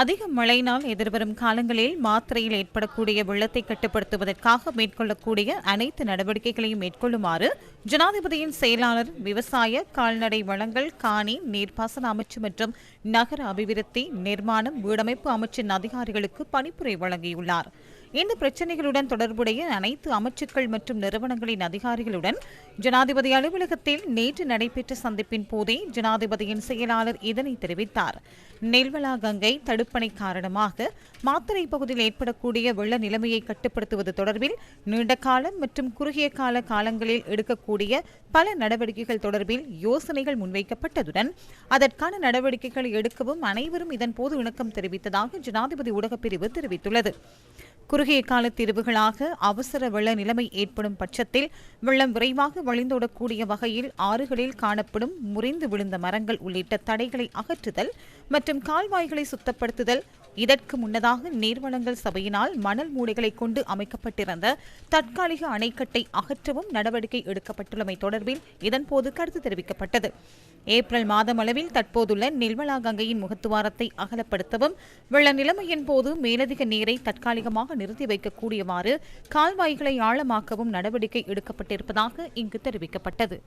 அதிக மழையினால் எதிர்வரும் காலங்களில் மாத்திரையில் ஏற்படக்கூடிய வெள்ளத்தை கட்டுப்படுத்துவதற்காக மேற்கொள்ளக்கூடிய அனைத்து நடவடிக்கைகளையும் மேற்கொள்ளுமாறு ஜனாதிபதியின் செயலாளர் விவசாய கால்நடை வளங்கள் காணி நீர்ப்பாசன அமைச்சு மற்றும் நகர அபிவிருத்தி நிர்மாணம் வீடமைப்பு அமைச்சின் அதிகாரிகளுக்கு பணிப்புரை வழங்கியுள்ளார். இந்த பிரச்சினைகளுடன் தொடர்புடைய அனைத்து அமைச்சுக்கள் மற்றும் நிறுவனங்களின் அதிகாரிகளுடன் ஜனாதிபதி அலுவலகத்தில் நேற்று நடைபெற்ற சந்திப்பின் போதே ஜனாதிபதியின் செயலாளர் இதனை தெரிவித்தார். நெல்வலா கங்கை தடுப்பணை காரணமாக மாத்தறை பகுதியில் ஏற்படக்கூடிய வெள்ள நிலைமையை கட்டுப்படுத்துவது தொடர்பில் நீண்ட காலம் மற்றும் குறுகிய கால காலங்களில் எடுக்கக்கூடிய பல நடவடிக்கைகள் தொடர்பில் யோசனைகள் முன்வைக்கப்பட்டதுடன் அதற்கான நடவடிக்கைகளை எடுக்கவும் அனைவரும் இதன்போது இணக்கம் தெரிவித்ததாக ஜனாதிபதி ஊடகப்பிரிவு தெரிவித்துள்ளது. குறுகிய கால தீர்வுகளாக அவசர வெள்ள நிலைமை ஏற்படும் பட்சத்தில் வெள்ளம் விரைவாக வழிந்தோடக்கூடிய வகையில் ஆறுகளில் காணப்படும் முறிந்து விழுந்த மரங்கள் உள்ளிட்ட தடைகளை அகற்றுதல் மற்றும் கால்வாய்களை சுத்தப்படுத்துதல் இதற்கு முன்னதாக நீர்வளங்கள் சபையினால் மணல் மூடைகளை கொண்டு அமைக்கப்பட்டிருந்த தற்காலிக அணைக்கட்டை அகற்றவும் நடவடிக்கை எடுக்கப்பட்டுள்ளமை தொடர்பில் இதன்போது கருத்து தெரிவிக்கப்பட்டது. ஏப்ரல் மாதம் அளவில் தற்போதுள்ள நெல்வலா கங்கையின் முகத்துவாரத்தை அகலப்படுத்தவும் வெள்ள நிலைமையின் போது மேலதிக நீரை தற்காலிகமாக நிறுத்தி வைக்கக்கூடியவாறு கால்வாய்களை ஆழமாக்கவும் நடவடிக்கை எடுக்கப்பட்டிருப்பதாக இங்கு தெரிவிக்கப்பட்டது.